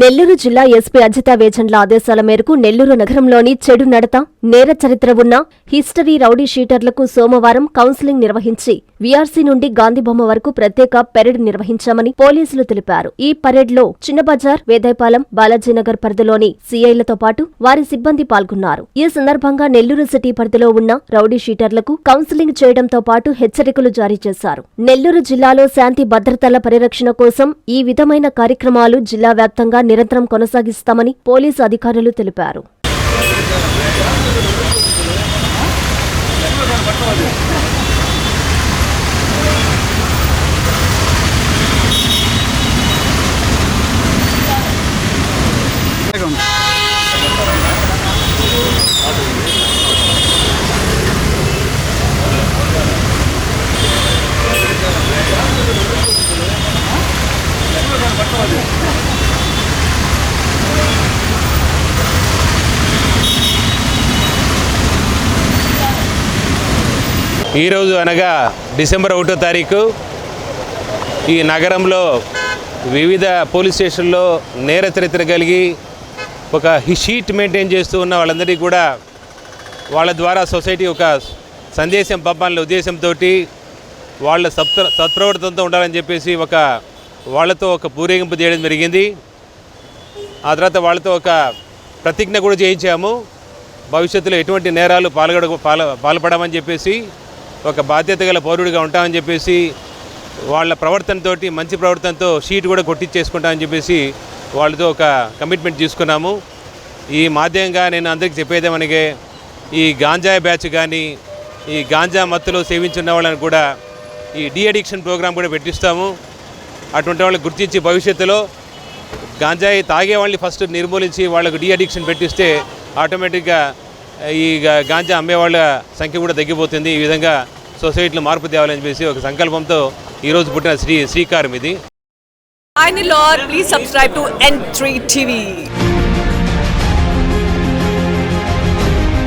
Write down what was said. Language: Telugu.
నెల్లూరు జిల్లా ఎస్పీ అజిత వేచండ్ల ఆదేశాల మేరకు నెల్లూరు నగరంలోని చెడు నడత నేర చరిత్ర ఉన్న హిస్టరీ రౌడీ షీటర్లకు సోమవారం కౌన్సిలింగ్ నిర్వహించి వీఆర్సీ నుండి గాంధీబొమ్మ వరకు ప్రత్యేక పెరేడ్ నిర్వహించామని పోలీసులు తెలిపారు. ఈ పరేడ్లో చిన్నబజార్ వేదాయపాలెం బాలాజీనగర్ పరిధిలోని సీఐలతో పాటు వారి సిబ్బంది పాల్గొన్నారు. ఈ సందర్భంగా నెల్లూరు సిటీ పరిధిలో ఉన్న రౌడీ షీటర్లకు కౌన్సిలింగ్ చేయడంతో పాటు హెచ్చరికలు జారీ చేశారు. నెల్లూరు జిల్లాలో శాంతి భద్రతల పరిరక్షణ కోసం ఈ విధమైన కార్యక్రమాలు జిల్లా వ్యాప్తంగా నిరంతరం కొనసాగిస్తామని పోలీసు అధికారులు తెలిపారు. ఈరోజు అనగా డిసెంబర్ ఒకటో తారీఖు. ఈ నగరంలో వివిధ పోలీస్ స్టేషన్లో నేర చరిత్ర కలిగి ఒక షీట్ మెయింటైన్ చేస్తూ ఉన్న వాళ్ళందరికీ కూడా వాళ్ళ ద్వారా సొసైటీ ఒక సందేశం పంపాలనే ఉద్దేశంతో వాళ్ళ సత్ప్ర సత్ప్రవర్తనతో ఉండాలని చెప్పేసి ఒక వాళ్ళతో ఒక పూరేగింపు చేయడం జరిగింది. ఆ తర్వాత వాళ్ళతో ఒక ప్రతిజ్ఞ కూడా చేయించాము. భవిష్యత్తులో ఎటువంటి నేరాలు పాల్గొడ పాల పాల్పడమని చెప్పేసి ఒక బాధ్యత గల పౌరుడిగా ఉంటామని చెప్పేసి వాళ్ళ ప్రవర్తనతోటి మంచి ప్రవర్తనతో షీట్ కూడా కొట్టించేసుకుంటామని చెప్పేసి వాళ్ళతో ఒక కమిట్మెంట్ తీసుకున్నాము. ఈ మాధ్యమంగా నేను అందరికీ చెప్పేదేమనగే ఈ గాంజా బ్యాచ్ కానీ ఈ గాంజా మత్తులో సేవించున్న వాళ్ళని కూడా ఈ డీ అడిక్షన్ కూడా పెట్టిస్తాము. అటువంటి వాళ్ళని గుర్తించి భవిష్యత్తులో గాంజాయి తాగే వాళ్ళని ఫస్ట్ నిర్మూలించి వాళ్ళకు డీ అడిక్షన్ పెట్టిస్తే ఆటోమేటిక్గా ఈ గాంజా అమ్మే వాళ్ళ సంఖ్య కూడా తగ్గిపోతుంది. ఈ విధంగా సొసైటీలో మార్పు తేవాలని చెప్పేసి ఒక సంకల్పంతో ఈరోజు పుట్టిన శ్రీ శ్రీకారం ఇది. Hi Nilor, please subscribe to N3 TV